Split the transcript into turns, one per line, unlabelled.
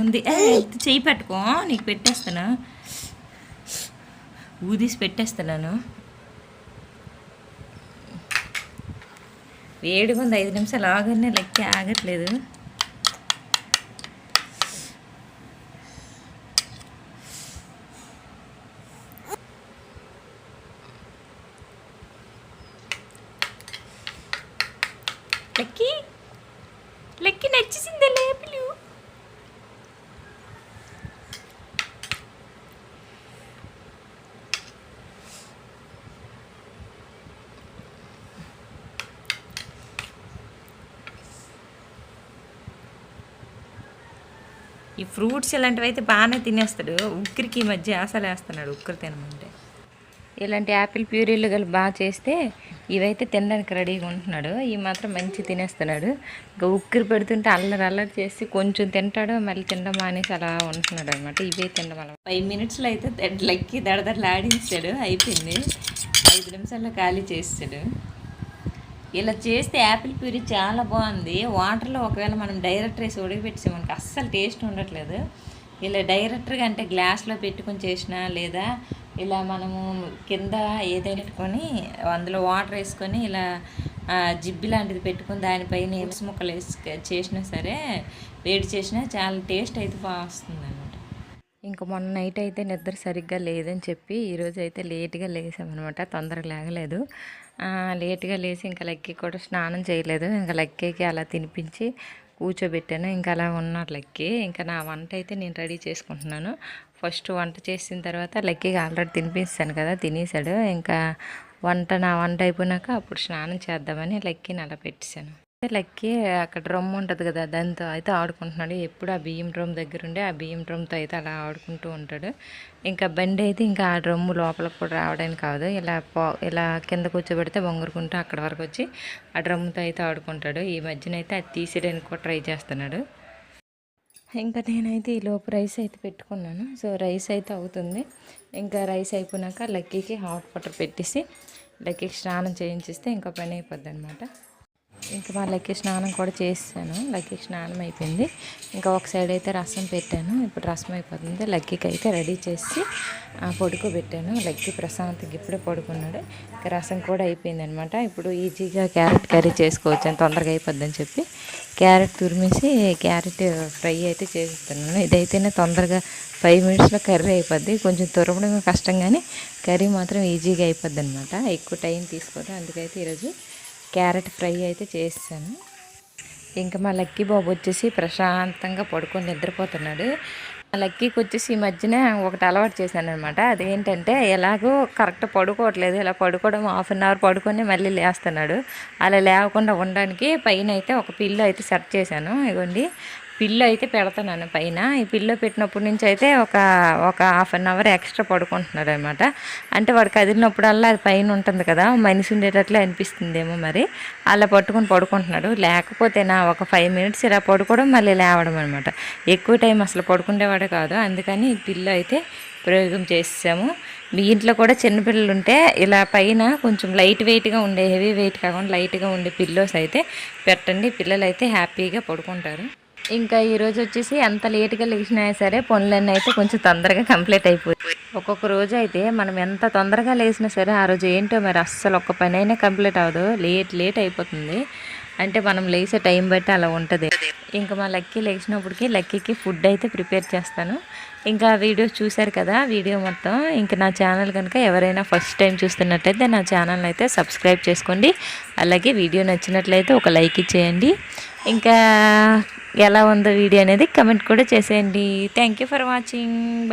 ఉంది ఏ, చెయ్యి పెట్టుకో నీకు పెట్టేస్తాను. ఊదీసి పెట్టేస్తున్నాను. వేడిగా ఉంది ఐదు నిమిషాలు ఆగనే లెక్క ఆగట్లేదు. లెక్కి! లెక్కి నచ్చేసింది లేపులు ఈ ఫ్రూట్స్ ఇలాంటివి అయితే బాగానే తినేస్తాడు. ఉక్కిరికి ఈ మధ్య ఆశలేస్తున్నాడు. ఉక్కిరి తినమంటే. ఇలాంటి యాపిల్ ప్యూరీలు గల బాగా చేస్తే ఇవైతే తినడానికి రెడీగా ఉంటున్నాడు. ఈ మాత్రం మంచి తినేస్తున్నాడు. ఇంకా ఉక్కిరి పెడుతుంటే అల్లరి అల్లరి చేసి కొంచెం తింటాడు మళ్ళీ తినడం మానేసి అలా ఉంటున్నాడు అనమాట ఇవే తినడం అలా ఫైవ్ మినిట్స్లో అయితే లెక్కి దడదడలు ఆడించాడు. అయిపోయింది. ఐదు నిమిషాల్లో ఖాళీ చేస్తాడు. ఇలా చేస్తే యాపిల్ ప్యూరీ చాలా బాగుంది. వాటర్లో ఒకవేళ మనం డైరెక్ట్ రైస్ ఉడకబెట్టేసి మనకి అస్సలు టేస్ట్ ఉండట్లేదు. ఇలా డైరెక్ట్గా అంటే గ్లాస్లో పెట్టుకొని చేసినా లేదా ఇలా మనము కింద ఏదైనా పెట్టుకొని అందులో వాటర్ వేసుకొని ఇలా జిబ్బి లాంటిది పెట్టుకొని దానిపైన ఎలుసు ముక్కలు వేసి చేసినా సరే వేడి చేసినా చాలా టేస్ట్ అయితే బాగా వస్తుంది అనమాట ఇంకా మొన్న నైట్ అయితే నిద్ర సరిగ్గా లేదని చెప్పి ఈరోజు అయితే లేట్గా లేసామన్నమాట తొందరగా లేగలేదు. లేట్గా లేచి ఇంకా లక్కీ కూడా స్నానం చేయలేదు ఇంకా లక్కీకి అలా తినిపించి కూర్చోబెట్టాను. ఇంకా అలా ఉన్నారు లక్కీ ఇంకా నా వంట అయితే నేను రెడీ చేసుకుంటున్నాను. ఫస్ట్ వంట చేసిన తర్వాత లక్కీకి ఆల్రెడీ తినిపిస్తాను కదా తినేసాడు ఇంకా వంట నా వంట అయిపోయినాక అప్పుడు స్నానం చేద్దామని లక్కీని అలా పెట్టేశాను లక్కీ అక్కడ డ్రమ్ ఉంటుంది కదా దాంతో అయితే ఆడుకుంటున్నాడు. ఎప్పుడు ఆ బియ్యం డ్రమ్ దగ్గర ఉండి ఆ బియ్యం డ్రమ్తో అయితే అలా ఆడుకుంటూ ఉంటాడు. ఇంకా బండి అయితే ఇంకా ఆ డ్రమ్ము లోపలికి కూడా రావడానికి కాదు. ఇలా పో ఇలా కింద కూర్చోబెడితే బొంగురుకుంటూ అక్కడ వరకు వచ్చి ఆ డ్రమ్తో అయితే ఆడుకుంటాడు. ఈ మధ్యన అయితే అది తీసేయడానికి కూడా ట్రై చేస్తున్నాడు. ఇంకా నేనైతే ఈ లోపు రైస్ అయితే పెట్టుకున్నాను. సో రైస్ అయితే అవుతుంది. ఇంకా రైస్ అయిపోయినాక లక్కీకి హాట్ వాటర్ పెట్టేసి లక్కీకి స్నానం చేయించిస్తే ఇంకా పని అయిపోద్ది అనమాట ఇంకా మా లక్కీ స్నానం కూడా చేసాను. లక్కీ స్నానం అయిపోయింది. ఇంకా ఒక సైడ్ అయితే రసం పెట్టాను. ఇప్పుడు రసం అయిపోతుంది. లక్కీకి అయితే రెడీ చేసి ఆ, పడుకోబెట్టాను లక్కీ ప్రశాంత్కి ఇప్పుడే పడుకున్నాడు ఇంకా రసం కూడా అయిపోయింది అనమాట ఇప్పుడు ఈజీగా క్యారెట్ కర్రీ చేసుకోవచ్చు అని తొందరగా అయిపోద్దని చెప్పి క్యారెట్ తురిమేసి క్యారెట్ ఫ్రై అయితే చేస్తున్నాను. ఇదైతేనే తొందరగా ఫైవ్ మినిట్స్లో కర్రీ అయిపోద్ది. కొంచెం తురమడం కష్టం కానీ కర్రీ మాత్రం ఈజీగా అయిపోద్ది అనమాట. ఎక్కువ టైం తీసుకోదు. అందుకైతే ఈరోజు క్యారెట్ ఫ్రై అయితే చేసాను ఇంకా మా లక్కీ బాబు వచ్చేసి ప్రశాంతంగా పడుకొని నిద్రపోతున్నాడు. మా లక్కీకి వచ్చేసి ఈ మధ్యన ఒకటి అలవాటు చేశాను అనమాట అదేంటంటే ఎలాగో కరెక్ట్ పడుకోవట్లేదు. ఇలా పడుకోవడం హాఫ్ అన్ అవర్ పడుకొని మళ్ళీ లేస్తున్నాడు. అలా లేవకుండా ఉండడానికి పైన అయితే ఒక పిల్లు అయితే సెట్ చేశాను. ఇగోండి. పిల్లో అయితే పెడతాను పైన. ఈ పిల్లో పెట్టినప్పటి నుంచి అయితే ఒక ఒక హాఫ్ అన్ అవర్ ఎక్స్ట్రా పడుకుంటున్నాడు అనమాట అంటే వాడు కదిలినప్పుడల్లా అది పైన ఉంటుంది కదా మనిషి ఉండేటట్లే అనిపిస్తుందేమో మరి. అలా పట్టుకొని పడుకుంటున్నాడు. లేకపోతే నా ఒక ఫైవ్ మినిట్స్ ఇలా పడుకోవడం మళ్ళీ లేవడం అనమాట ఎక్కువ టైం అసలు పడుకునేవాడే కాదు. అందుకని ఈ పిల్లో అయితే ప్రయోగం చేసాము. మీ ఇంట్లో కూడా చిన్నపిల్లలు ఉంటే ఇలా పైన కొంచెం లైట్ వెయిట్గా ఉండే హెవీ వెయిట్ కాకుండా లైట్గా ఉండే పిల్లోస్ అయితే పెట్టండి. పిల్లలు అయితే హ్యాపీగా పడుకుంటారు. ఇంకా ఈరోజు వచ్చేసి ఎంత లేట్గా లేచినా సరే పనులన్నీ అయితే కొంచెం తొందరగా కంప్లీట్ అయిపోయి ఒక్కొక్క రోజు అయితే మనం ఎంత తొందరగా లేచినా సరే ఆ రోజు ఏంటో మరి అస్సలు ఒక్క పని అయినా కంప్లీట్ అవ్వదు. లేట్ లేట్ అయిపోతుంది. అంటే మనం లేచే టైం బట్టి అలా ఉంటుంది. ఇంకా మా లక్కీ లేచినప్పటికి లక్కీకి ఫుడ్ అయితే ప్రిపేర్ చేస్తాను. ఇంకా వీడియో చూశారు కదా వీడియో మొత్తం. ఇంకా నా ఛానల్ కనుక ఎవరైనా ఫస్ట్ టైం చూస్తున్నట్టయితే నా ఛానల్ అయితే సబ్స్క్రైబ్ చేసుకోండి. అలాగే వీడియో నచ్చినట్లయితే ఒక లైక్ ఇచ్చేయండి. ఇంకా ఎలా ఉందో వీడియో అనేది కమెంట్ కూడా చేసేయండి. Thank you for watching